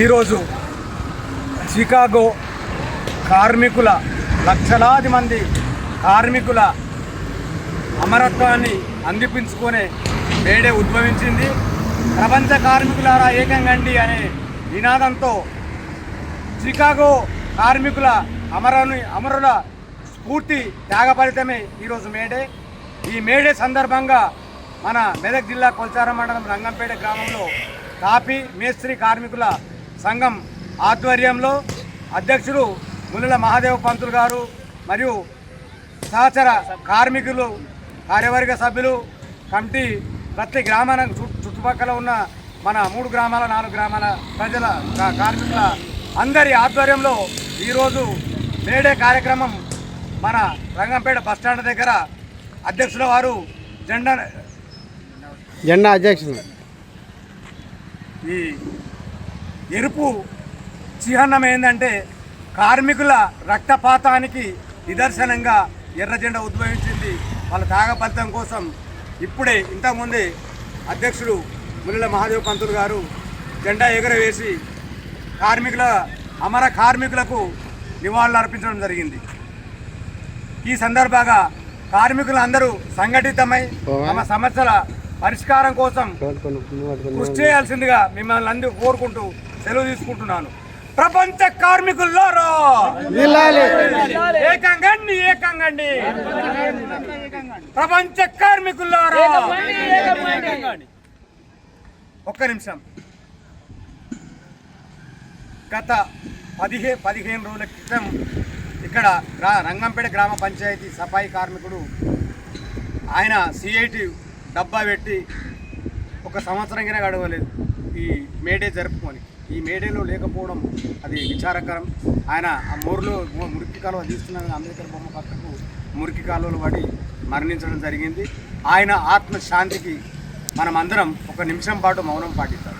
ఈరోజు చికాగో కార్మికుల లక్షలాది మంది కార్మికుల అమరత్వాన్ని అందిపించుకునే వేడే ఉద్భవించింది. ప్రపంచ కార్మికులారా ఏకంగండి అనే నినాదంతో చికాగో కార్మికుల అమరుని అమరుల స్ఫూర్తి త్యాగఫలితమే ఈరోజు మేడే. ఈ మేడే సందర్భంగా మన మెదక్ జిల్లా కొల్చారం మండలం రంగంపేట గ్రామంలో కాపీ మేస్త్రి కార్మికుల సంఘం ఆధ్వర్యంలో అధ్యక్షుడు ముల్లుల మహాదేవ పంతులు గారు మరియు సహచర కార్మికులు కార్యవర్గ సభ్యులు కమిటీ ప్రతి గ్రామాల చుట్టు- చుట్టుపక్కల ఉన్న మన మూడు గ్రామాల నాలుగు గ్రామాల ప్రజల కార్మికుల అందరి ఆధ్వర్యంలో ఈరోజు మేడే కార్యక్రమం మన రంగంపేట బస్టాండ్ దగ్గర అధ్యక్షుల వారు జెండా జెండా అధ్యక్షులు. ఈ ఎరుపు చిహ్నం ఏంటంటే కార్మికుల రక్తపాతానికి నిదర్శనంగా ఎర్ర జెండా ఉద్భవించింది. వాళ్ళ త్యాగ ఫలితం కోసం ఇప్పుడే ఇంతకుముందే అధ్యక్షుడు ముల్లుల మహాదేవ్ పంతులు గారు జెండా ఎగురవేసి కార్మికుల అమర కార్మికులకు నివాళులు అర్పించడం జరిగింది. ఈ సందర్భంగా కార్మికులు అందరూ సంఘటితమై తమ సమస్యల పరిష్కారం కోసం కృషి చేయాల్సిందిగా మిమ్మల్ని అందరూ కోరుకుంటూ సెలవు తీసుకుంటున్నాను. ప్రపంచ కార్మికుల్లారా ఏకంగండి ఏకంగండి ప్రపంచ కార్మికుల్లారా ఒక్క నిమిషం. గత పదిహే పదిహేను రోజుల క్రితం ఇక్కడ రంగంపేట గ్రామ పంచాయతీ సఫాయి కార్మికుడు ఆయన సిఐటి డబ్బా పెట్టి ఒక సంవత్సరం కింద గడవలేదు ఈ మేడే జరుపుకొని. ఈ మేడేలో లేకపోవడం అది విచారకరం. ఆయన ఆ మోర్లో మురికి కాలువ తీస్తున్న అంబేద్కర్ బొమ్మ పక్కకు మురికి కాలువలు పడి మరణించడం జరిగింది. ఆయన ఆత్మశాంతికి మనమందరం ఒక నిమిషం పాటు మౌనం పాటిస్తాం